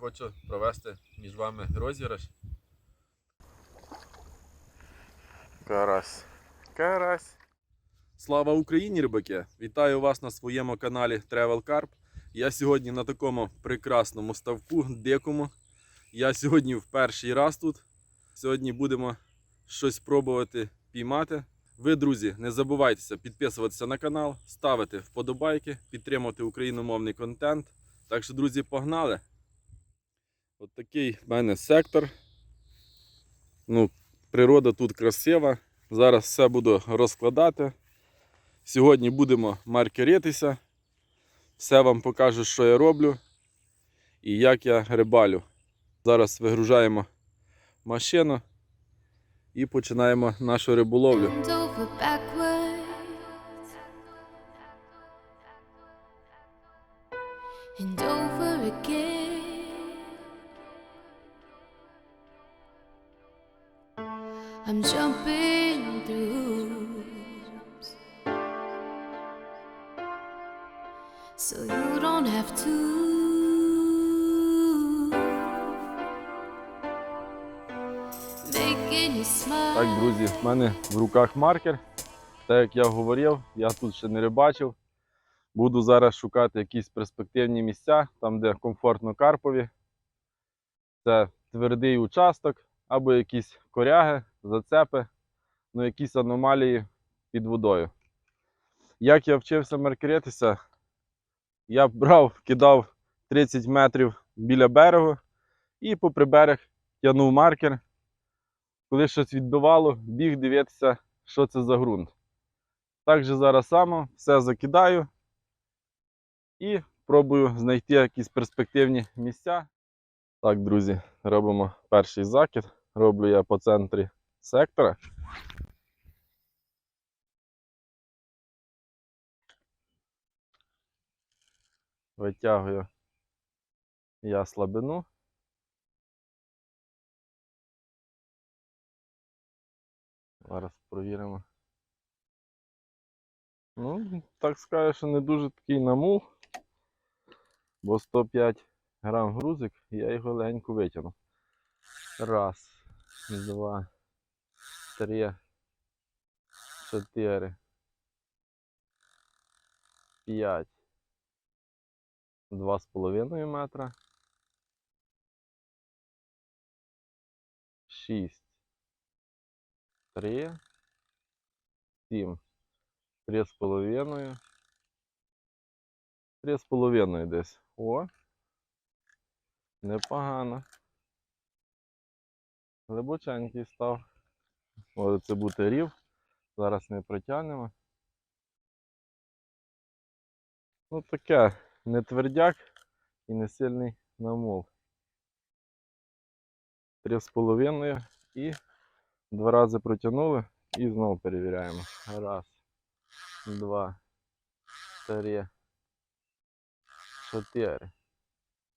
Хочу провести між вами розіграш. Карась. Карась. Слава Україні, рибаки! Вітаю вас на своєму каналі Travel Carp. Я сьогодні на такому прекрасному ставку, дикому. Я сьогодні в перший раз тут. Сьогодні будемо щось пробувати піймати. Ви, друзі, не забувайтеся підписуватися на канал, ставити вподобайки, підтримувати україномовний контент. Так що, друзі, погнали! От такий в мене сектор. Ну, природа тут красива. Зараз все буду розкладати. Сьогодні будемо маркеритися. Все вам покажу, що я роблю і як я рибалю. Зараз вигружаємо машину і починаємо нашу риболовлю. Мене в руках маркер. Так як я говорив, я тут ще не рибачив. Буду зараз шукати якісь перспективні місця, там, де комфортно карпові. Це твердий участок або якісь коряги, зацепи, ну якісь аномалії під водою. Як я вчився маркеритися, я брав, кидав 30 метрів біля берегу і попри берег тягнув маркер коли щось відбивало, біг дивитися, що це за ґрунт. Так же зараз само все закидаю і пробую знайти якісь перспективні місця. Так, друзі, робимо перший закид. Роблю я по центрі сектора. Витягую я слабину. Зараз провіримо. Ну, так скажу, що не дуже такий намул, бо 105 грам грузик, я його легенько витягну. Раз, два, три, чотири, п'ять, два з половиною метра, шість. Три, сім, три з половиною, три з половиною десь. О, непогано. Глибоченький став. Може це бути рів. Зараз не протягнемо. Ну таке, не твердяк і не сильний з половиною і Два рази протягнули і знову перевіряємо. Раз, два, три, чотири,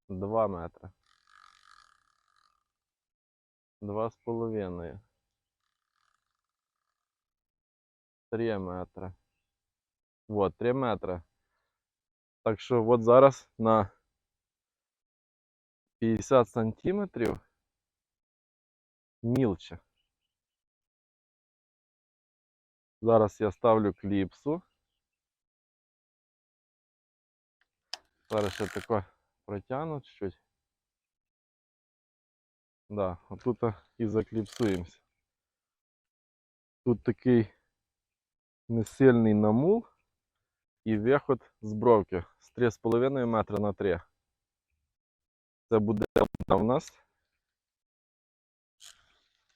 два метри. Два з половиною. Три метри. Вот, три метри. Так що от зараз на 50 сантиметрів мілче. Зараз я ставлю кліпсу. Зараз ще тако протягну чуть-чуть. Да, отут і закліпсуємося. Тут такий несильний намул і виход з бровки з 3,5 метра на 3. Це буде у нас.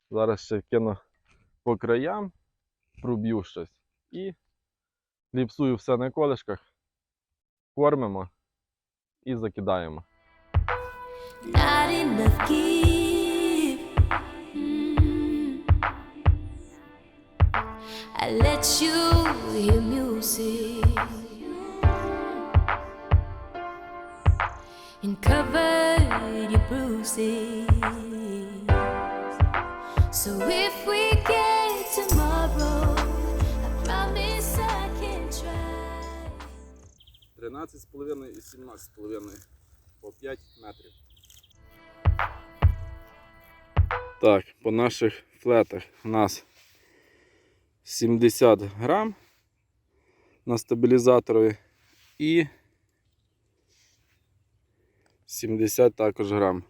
Зараз ще кину по краям проб'ю щось. І кліпсую все на колишках, кормимо і закидаємо. Mm. I let you hear music and cover your bruises. So if we get 13,5 і 17,5 по 5 метрів. Так, по наших флетах у нас 70 грам на стабілізаторові і 70 також грам.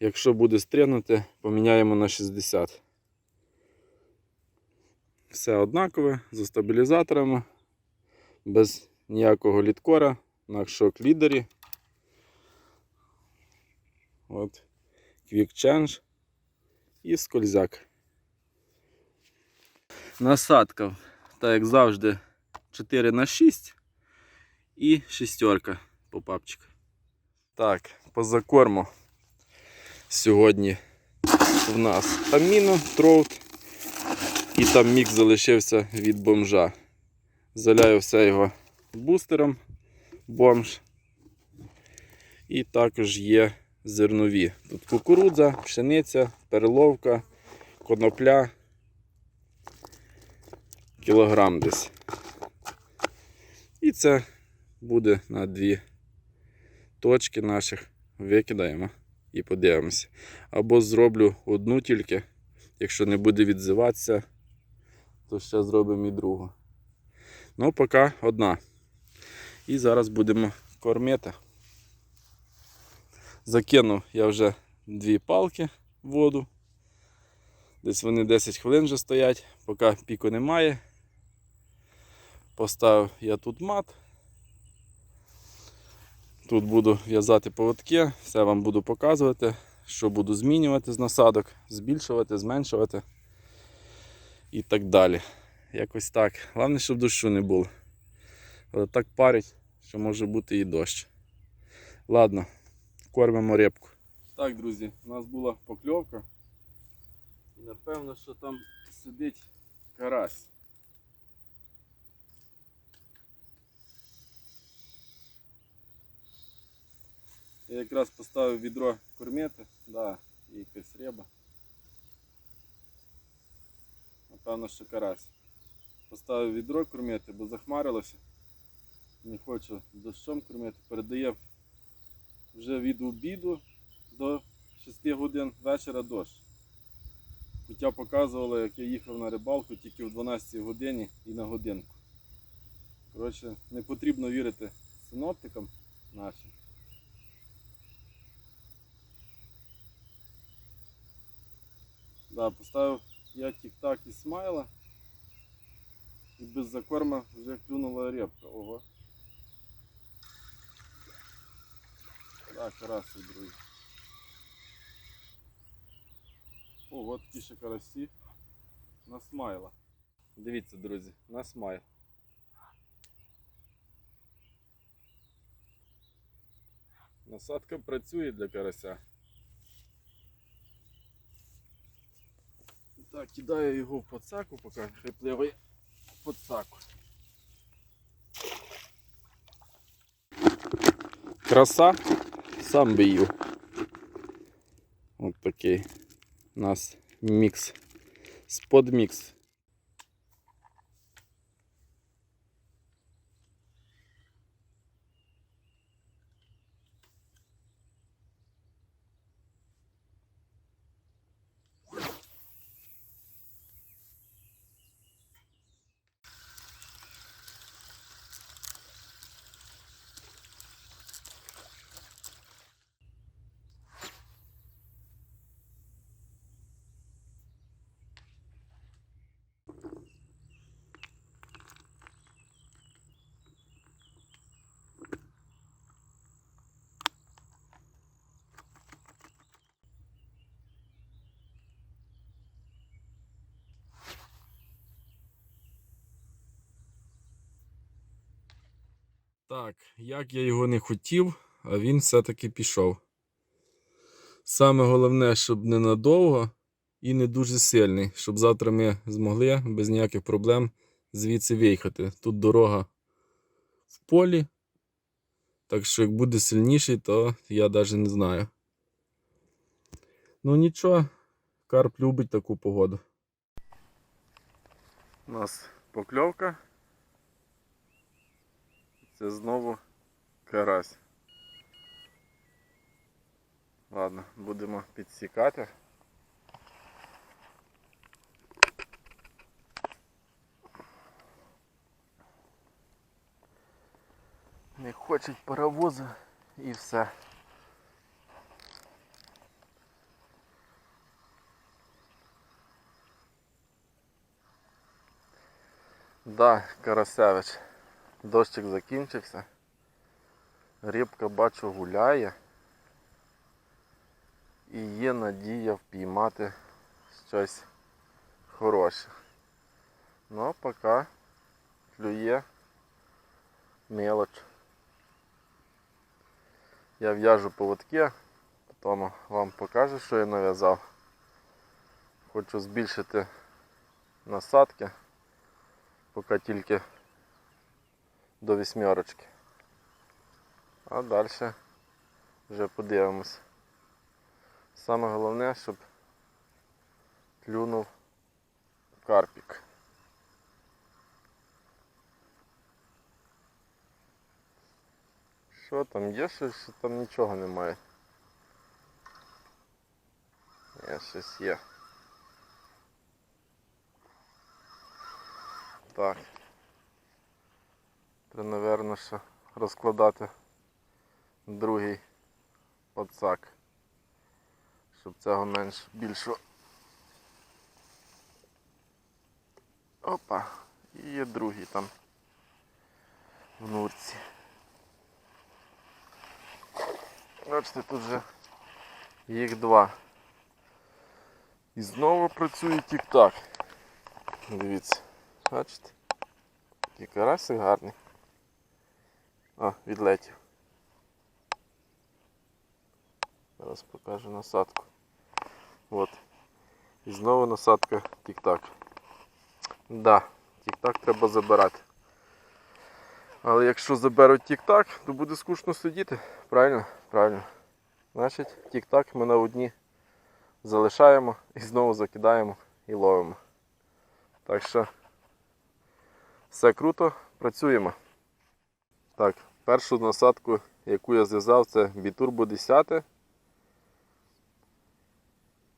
Якщо буде стрінути, поміняємо на 60. Все однакове за стабілізаторами, без ніякого літкора, на шок лідері. От, Quick Change і скользяк. Насадка, так як завжди, 4 на 6 і шістерка попапчик. Так, по закорму. Сьогодні в нас аміно, троут і там мікс залишився від бомжа. Заляю все його бустером бомж. І також є зернові. Тут кукурудза, пшениця, перловка, конопля. Кілограм десь. І це буде на дві точки наших. Викидаємо і подивимося. Або зроблю одну тільки. Якщо не буде відзиватися, то ще зробимо і другу. Ну, поки одна. І зараз будемо кормити. Закинув я вже дві палки в воду. Десь вони 10 хвилин вже стоять, поки піку немає. Поставив я тут мат. Тут буду в'язати поводки, все вам буду показувати, що буду змінювати з насадок, збільшувати, зменшувати і так далі. Якось так. Головне, щоб дощу не було. Але так парить, що може бути і дощ. Ладно, кормимо рибку. Так, друзі, у нас була покльовка. І напевно, що там сидить карась. Я якраз поставив відро кормити, да, і якась риба. Напевно, що карась. Поставив відро кормити, бо захмарилося. Не хочу дощом кормити. Передає вже від обіду до 6 годин вечора дощ. Хоча показувало, як я їхав на рибалку тільки в 12 годині і на годинку. Коротше, не потрібно вірити синоптикам нашим. Да, поставив я тік-так і смайла. І без закорма вже клюнула репка. Ого. Так, караси, друзі. Ого, такі ще карасі. На смайла. Дивіться, друзі, на смайл. Насадка працює для карася. Так, кидаю його в подсаку, поки хай пливає подсаку. Краса, сам бию. Вот От такий у нас мікс. Сподмікс. Так, як я його не хотів, а він все-таки пішов. Саме головне, щоб ненадовго і не дуже сильний, щоб завтра ми змогли без ніяких проблем звідси виїхати. Тут дорога в полі. Так що як буде сильніший, то я навіть не знаю. Ну нічого, карп любить таку погоду. У нас покльовка. Це знову карась. Ладно, будемо підсікати. Не хочуть паровози і все. Да, Карасевич. Дощик закінчився. Рибка бачу гуляє. І є надія впіймати щось хороше. Ну а поки клює мелоч. Я в'яжу поводки, потім вам покажу, що я нав'язав. Хочу збільшити насадки, поки тільки до вісьмерочки. А далі вже подивимось. Саме головне, щоб клюнув карпік. Що там є щось, чи там нічого немає? Є щось є. Так. Треба, напевно, ще розкладати другий подсак, щоб цього менш більшого. Опа, і є другий там в нурці. Бачите, тут вже їх два. І знову працює тік-так. Дивіться, бачите? Такий карасик гарний. О, відлетів. Зараз покажу насадку. От. І знову насадка тік-так. Да, тік-так треба забирати. Але якщо заберуть тік-так, то буде скучно сидіти. Правильно? Правильно. Значить, тік-так ми на одні залишаємо і знову закидаємо і ловимо. Так що все круто, працюємо. Так, першу насадку, яку я зв'язав, це Biturbo 10.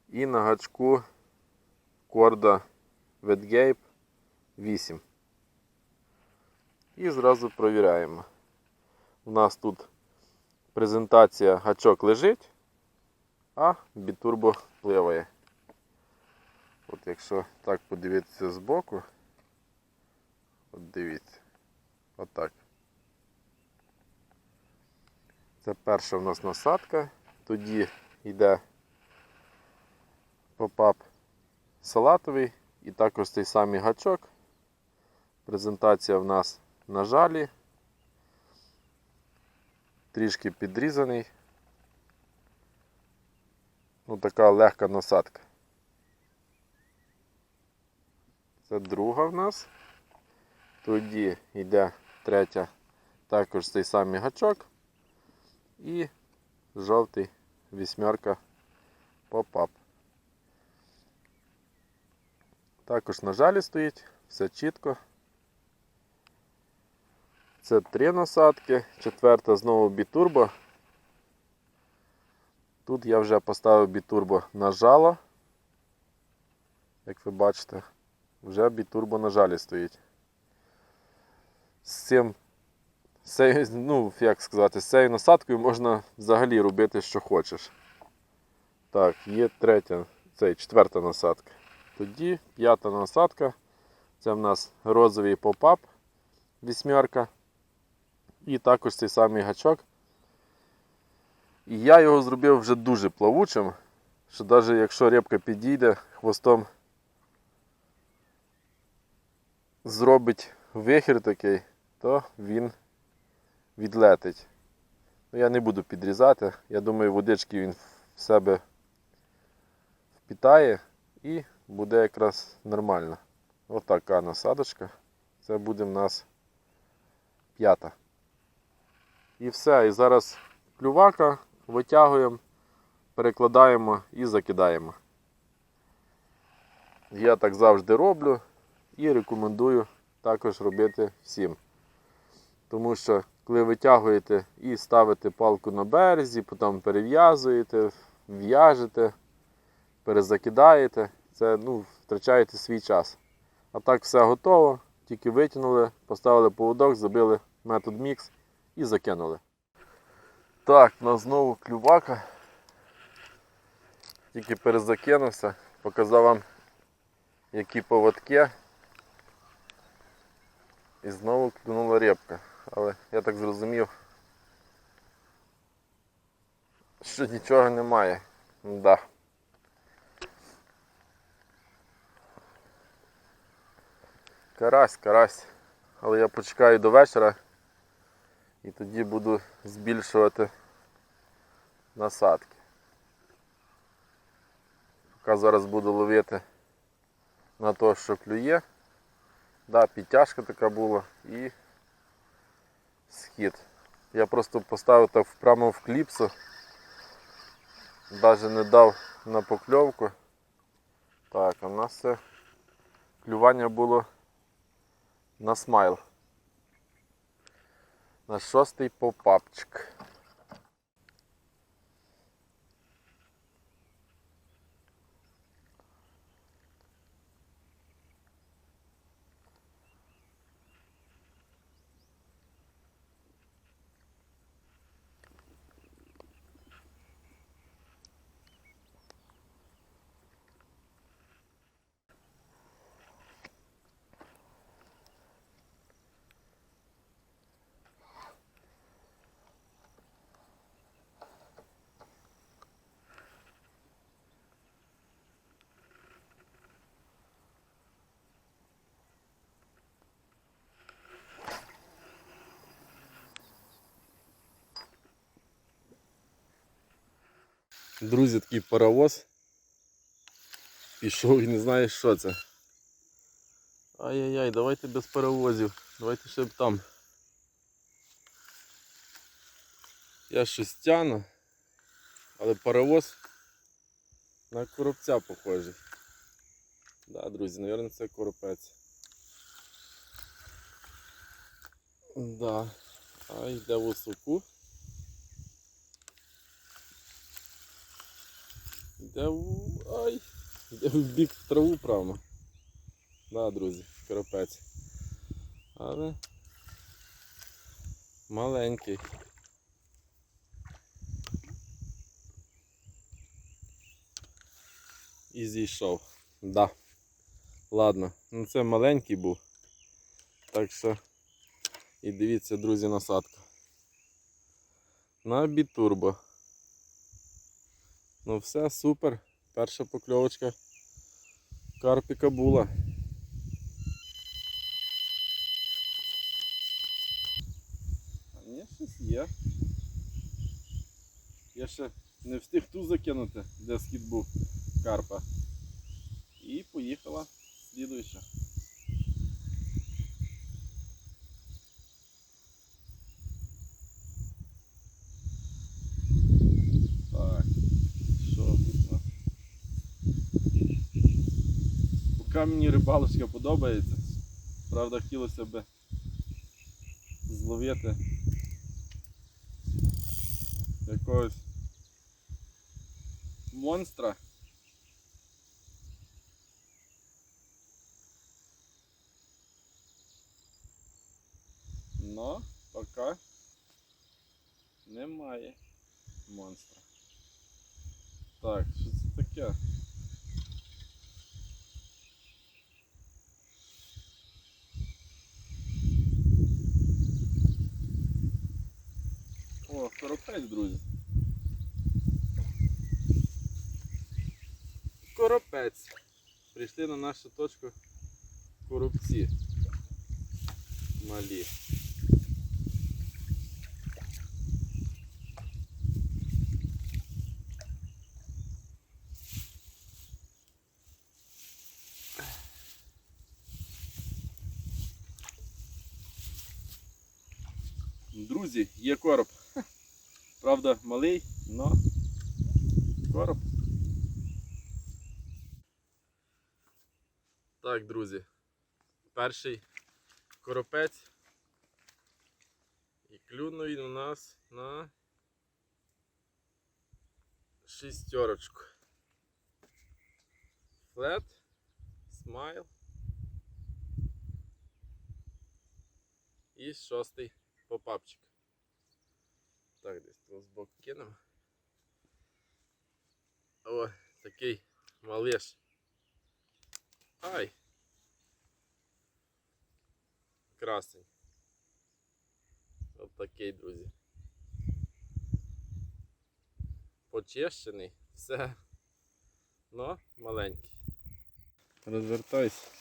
І на гачку корда Wetgape 8. І зразу провіряємо. У нас тут презентація гачок лежить, а бітурбо пливає. От якщо так подивитися збоку, от дивіться, отак. Це перша в нас насадка, тоді йде попап салатовий і також цей самий гачок. Презентація в нас на жалі. Трішки підрізаний. Ну, така легка насадка. Це друга в нас. Тоді йде третя, також цей самий гачок. І жовтий вісьмерка поп-ап. Також на жалі стоїть, все чітко. Це три насадки, четверта знову бітурбо. Тут я вже поставив бітурбо на жало. Як ви бачите, вже бітурбо на жалі стоїть. З цим, з ну, як сказати, з цією насадкою можна взагалі робити, що хочеш. Так, є третя, це четверта насадка. Тоді п'ята насадка. Це в нас розовий поп-ап вісьмерка. І також цей самий гачок. І я його зробив вже дуже плавучим, що навіть якщо рибка підійде хвостом, зробить вихір такий, то він відлетить. Ну, я не буду підрізати. Я думаю, водички він в себе впітає і буде якраз нормально. Отака насадочка. Це буде в нас п'ята. І все. І зараз клювака витягуємо, перекладаємо і закидаємо. Я так завжди роблю і рекомендую також робити всім. Тому що коли витягуєте і ставите палку на березі, потім перев'язуєте, в'яжете, перезакидаєте, це ну, втрачаєте свій час. А так все готово, тільки витягнули, поставили поводок, забили метод мікс і закинули. Так, у нас знову клювака. Тільки перезакинувся, показав вам, які поводки. І знову клюнула рибка. Але я так зрозумів, що нічого немає. Да. Карась, карась. Але я почекаю до вечора і тоді буду збільшувати насадки. Поки зараз буду ловити на те, що клює. Да, підтяжка така була і схід. Я просто поставив так прямо в кліпсу. Навіть не дав на покльовку. Так, у нас це клювання було на смайл. На шостий попапчик. Друзі, такий паровоз. Пішов і не знає, що це. Ай-яй-яй, давайте без паровозів. Давайте ще б там. Я щось тяну, але паровоз на коробця похожий. Да, друзі, мабуть, це коропець. Да. А йде в осоку. Йде в... Ай! Йде в бік в траву прямо. Да, друзі, коропець. Але маленький. І зійшов. Да. Ладно, ну це маленький був. Так що і дивіться, друзі, насадка. На бітурбо. Ну все, супер. Перша покльовочка карпіка була. А ні, щось є. Я ще не встиг ту закинути, де схід був карпа. І поїхала слідуюча. Так, що тут у нас? Поки мені рибалочка подобається. Правда, хотілося б зловити якогось монстра. Но поки немає монстра. Так, що це таке? О, коропець, друзі. Коропець. Прийшли на нашу точку коробці. Малі. Друзі, є короб. Правда, малий, но короб. Так, друзі. Перший коропець. І клюнув він у нас на шістерочку. Флет, смайл. І шостий попапчик. Так, десь тут збоку кинемо. О, такий малиш. Ай! Красень. От такий, друзі. Почищений, все. Но маленький. Розвертайся.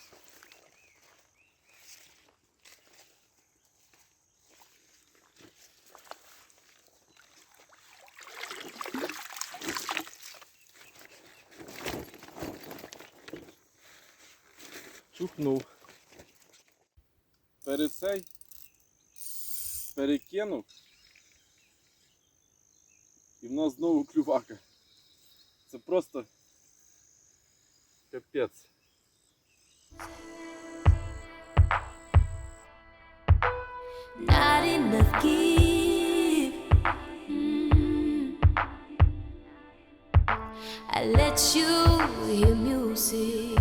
Чухнув. Перед цей перекинув. І в нас знову клювака. Це просто капець. Mm. I let you hear music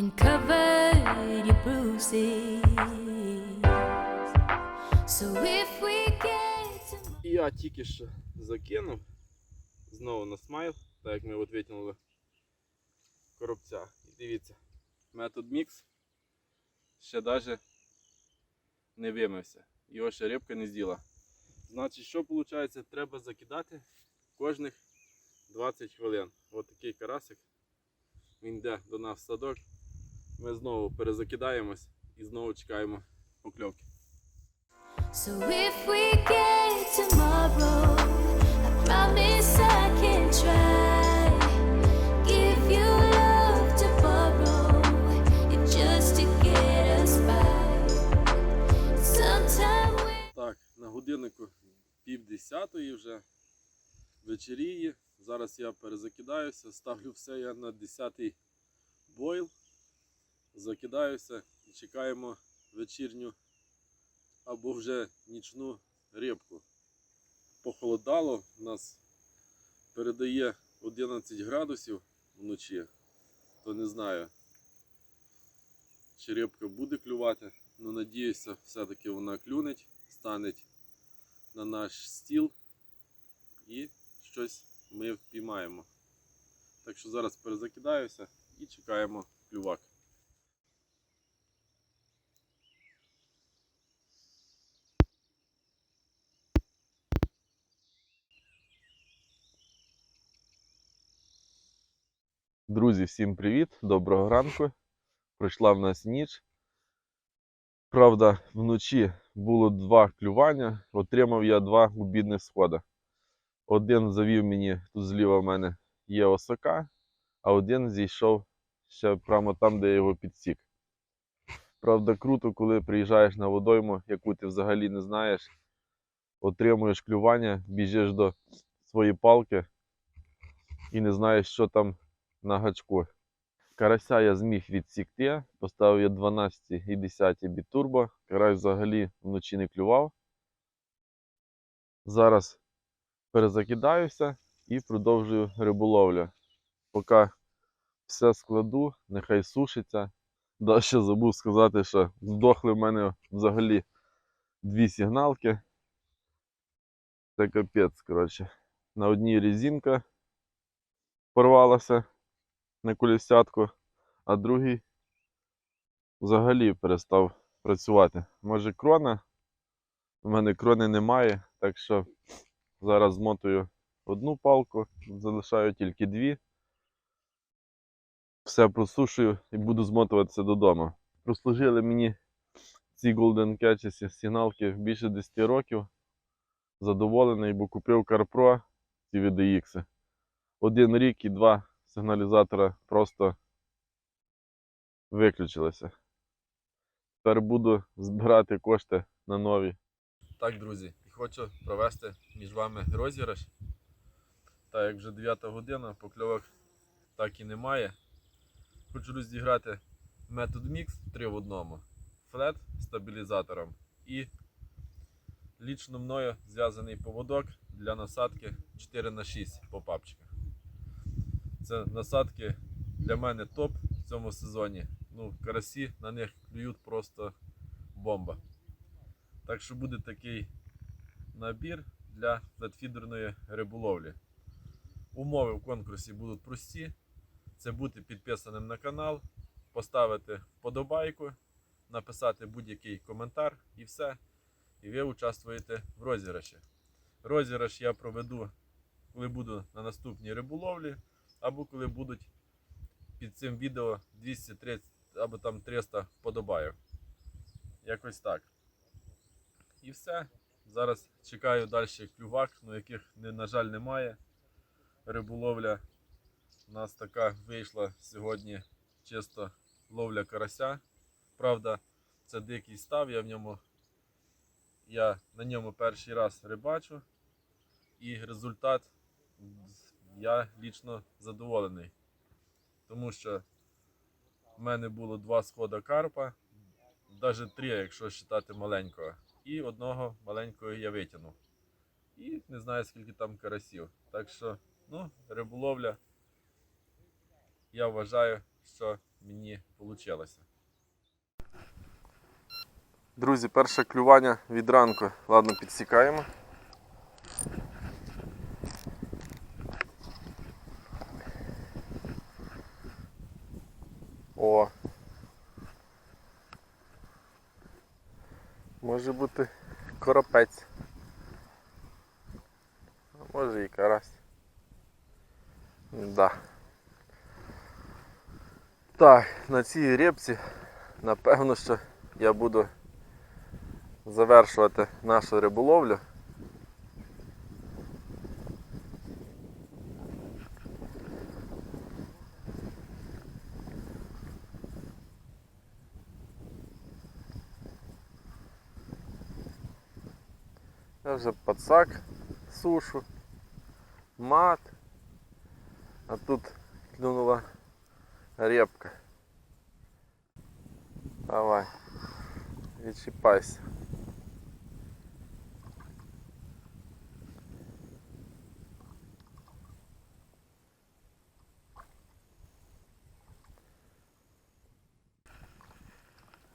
and covered your bruises. So if we get я тільки що закинув знову на смайл, так як ми витягнули коробця. І дивіться, метод мікс ще навіть не вимився. Його ще рибка не з'їла. Значить, що виходить? Треба закидати кожних 20 хвилин. Ось такий карасик. Він йде до нас в садок. Ми знову перезакидаємось і знову чекаємо покльовки. So if we get tomorrow, I promise I can try. Give you love to borrow, it just to get us by. Sometime we Так, на годиннику пів десятої вже вечеріє. Зараз я перезакидаюся, ставлю все я на 10 бойл. Закидаюся і чекаємо вечірню або вже нічну рибку. Похолодало, у нас передає 11 градусів вночі, то не знаю, чи рибка буде клювати. Ну, надіюся, все-таки вона клюнеть, стане на наш стіл і щось ми впіймаємо. Так що зараз перезакидаюся і чекаємо клювак. Друзі, всім привіт! Доброго ранку. Пройшла в нас ніч. Правда, вночі було два клювання. Отримав я два обідних схода. Один завів мені, тут зліва в мене є осока, а один зійшов ще прямо там, де я його підсік. Правда, круто, коли приїжджаєш на водойму, яку ти взагалі не знаєш, отримуєш клювання, біжиш до своєї палки і не знаєш, що там на гачку. Карася я зміг відсікти, поставив я 12 і 10 бітурбо. Карась взагалі вночі не клював. Зараз перезакидаюся і продовжую риболовлю. Поки все складу, нехай сушиться. Да, ще забув сказати, що здохли в мене взагалі дві сигналки. Це капець, коротше. На одній резинка порвалася на колісятку, а другий взагалі перестав працювати. Може крона? У мене крони немає, так що зараз змотую одну палку, залишаю тільки дві. Все просушую і буду змотуватися додому. Прослужили мені ці Golden Catches сигналки більше 10 років. Задоволений, бо купив CarPro ці VDX. Один рік і два сигналізатора просто виключилися. Тепер буду збирати кошти на нові. Так, друзі, хочу провести між вами розіграш. Так як вже 9 година, покльовок так і немає. Хочу розіграти метод мікс 3 в одному. флет стабілізатором і лічно мною зв'язаний поводок для насадки 4х6 по папчиках. Це насадки для мене топ в цьому сезоні. Ну, карасі на них клюють просто бомба. Так що буде такий набір для флетфідерної риболовлі. Умови в конкурсі будуть прості. Це бути підписаним на канал, поставити вподобайку, написати будь-який коментар і все. І ви участвуєте в розіграші. Розіграш я проведу, коли буду на наступній риболовлі, або коли будуть під цим відео 230 або там 300 вподобайок. Якось так. І все. Зараз чекаю далі клювак, ну яких, на жаль, немає. Риболовля у нас така вийшла сьогодні чисто ловля карася. Правда, це дикий став, я в ньому я на ньому перший раз рибачу, і результат я лічно задоволений. Тому що в мене було два схода карпа, навіть три, якщо вважати маленького. І одного маленького я витягнув. І не знаю скільки там карасів. Так що, ну, риболовля, я вважаю, що мені вийшло. Друзі, перше клювання від ранку. Ладно, підсікаємо. О. Може бути коропець. А може і карась. Да. Так, на цій репці напевно, що я буду завершувати нашу риболовлю. вже пацак сушу, мат, а тут клюнула репка. Давай, відчіпайся.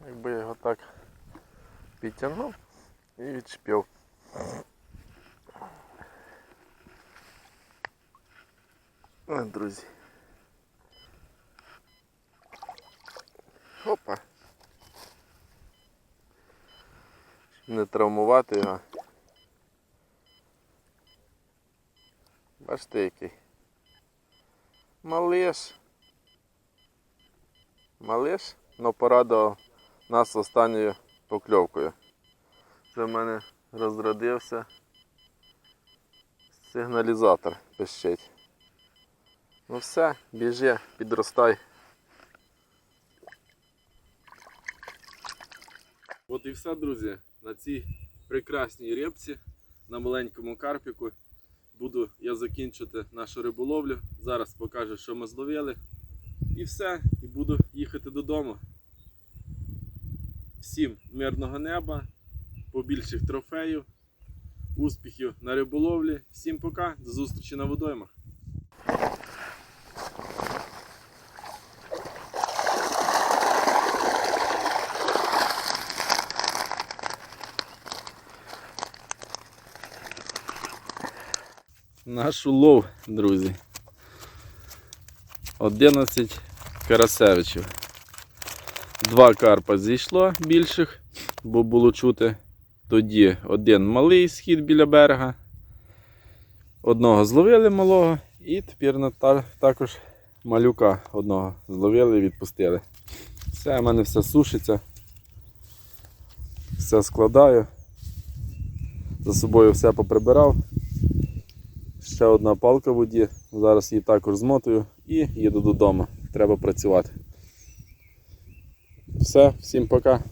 Якби я його так підтягнув і відчепив. О, друзі. Опа. Щоб не травмувати його. Бачите який. Малиш. Малиш, но порадував нас останньою покльовкою. Це в мене розродився сигналізатор пищить. Ну все, біжи, підростай. От і все, друзі. На цій прекрасній рибці, на маленькому карпіку, буду я закінчити нашу риболовлю. Зараз покажу, що ми зловили. І все, і буду їхати додому. Всім мирного неба, побільших трофеїв, успіхів на риболовлі. Всім пока, до зустрічі на водоймах. Наш улов, друзі. 11 карасевичів. Два карпа зійшло більших, бо було чути тоді один малий схід біля берега. Одного зловили малого і тепер також малюка одного зловили і відпустили. Все, в мене все сушиться. Все складаю. За собою все поприбирав. Ще одна палка в воді. Зараз її також змотую і їду додому. Треба працювати. Все, всім пока.